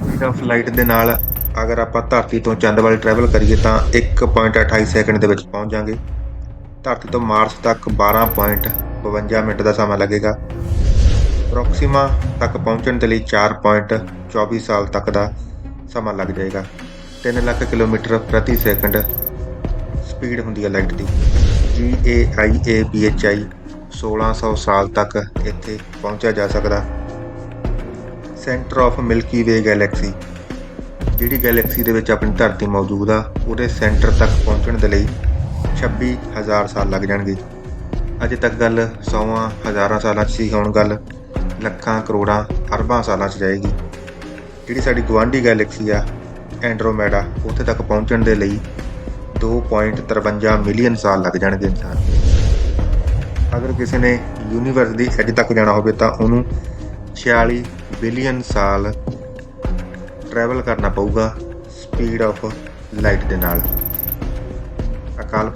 Speed of light ਦੇ ਨਾਲ ਅਗਰ ਆਪਾਂ ਧਰਤੀ ਤੋਂ ਚੰਦ ਵੱਲ ਟਰੈਵਲ ਕਰੀਏ ਤਾਂ 1.28 ਸੈਕਿੰਡ ਦੇ ਵਿੱਚ ਪਹੁੰਚ ਜਾਾਂਗੇ ਧਰਤੀ ਤੋਂ ਮਾਰਸ ਤੱਕ 12.52 ਮਿੰਟ ਦਾ ਸਮਾਂ ਲੱਗੇਗਾ। ਪ੍ਰੋਕਸੀਮਾ ਤੱਕ ਪਹੁੰਚਣ ਦੇ ਲਈ 4.24 ਸਾਲ ਤੱਕ ਦਾ ਸਮਾਂ ਲੱਗ ਜਾਏਗਾ। 3 ਲੱਖ ਕਿਲੋਮੀਟਰ ਪ੍ਰਤੀ ਸੈਕਿੰਡ ਸਪੀਡ ਹੁੰਦੀ ਹੈ ਲਾਈਟ ਦੀ। ਜੀ ਏ ਆਈ ਏ ਬੀ ਐਚ ਆਈ 1600 ਸਾਲ ਤੱਕ ਇੱਥੇ ਪਹੁੰਚਿਆ ਜਾ ਸਕਦਾ। Centre of Milky Way galaxy ਜਿਹੜੀ ਗੈਲੈਕਸੀ ਦੇ ਵਿੱਚ ਆਪਣੀ ਧਰਤੀ ਮੌਜੂਦ ਆ, ਉਹਦੇ ਸੈਂਟਰ ਤੱਕ ਪਹੁੰਚਣ ਦੇ ਲਈ 26000 ਸਾਲ ਲੱਗ ਜਾਣਗੇ। ਅਜੇ ਤੱਕ ਗੱਲ ਸੌਵਾਂ ਹਜ਼ਾਰਾਂ ਸਾਲਾਂ 'ਚ ਸੀ, ਹੁਣ ਗੱਲ ਲੱਖਾਂ, ਕਰੋੜਾਂ, ਅਰਬਾਂ ਸਾਲਾਂ 'ਚ ਜਾਏਗੀ। ਜਿਹੜੀ ਸਾਡੀ ਗਵਾਂਢੀ ਗੈਲੈਕਸੀ ਆ ਐਂਡਰੋਮੈਡਾ ਉੱਥੇ ਤੱਕ ਪਹੁੰਚਣ ਦੇ ਲਈ 2.53 ਮਿਲੀਅਨ ਸਾਲ ਲੱਗ ਜਾਣਗੇ। ਇਨਸਾਨ ਅਗਰ ਕਿਸੇ ਨੇ ਯੂਨੀਵਰਸ ਦੀ ਐਜ ਤੱਕ ਜਾਣਾ ਹੋਵੇ ਤਾਂ ਉਹਨੂੰ 46 ਬਿਲੀਅਨ ਸਾਲ ਟਰੈਵਲ ਕਰਨਾ ਪਊਗਾ ਸਪੀਡ ਆਫ ਲਾਈਟ ਦੇ ਨਾਲ। ਅਕਾਲ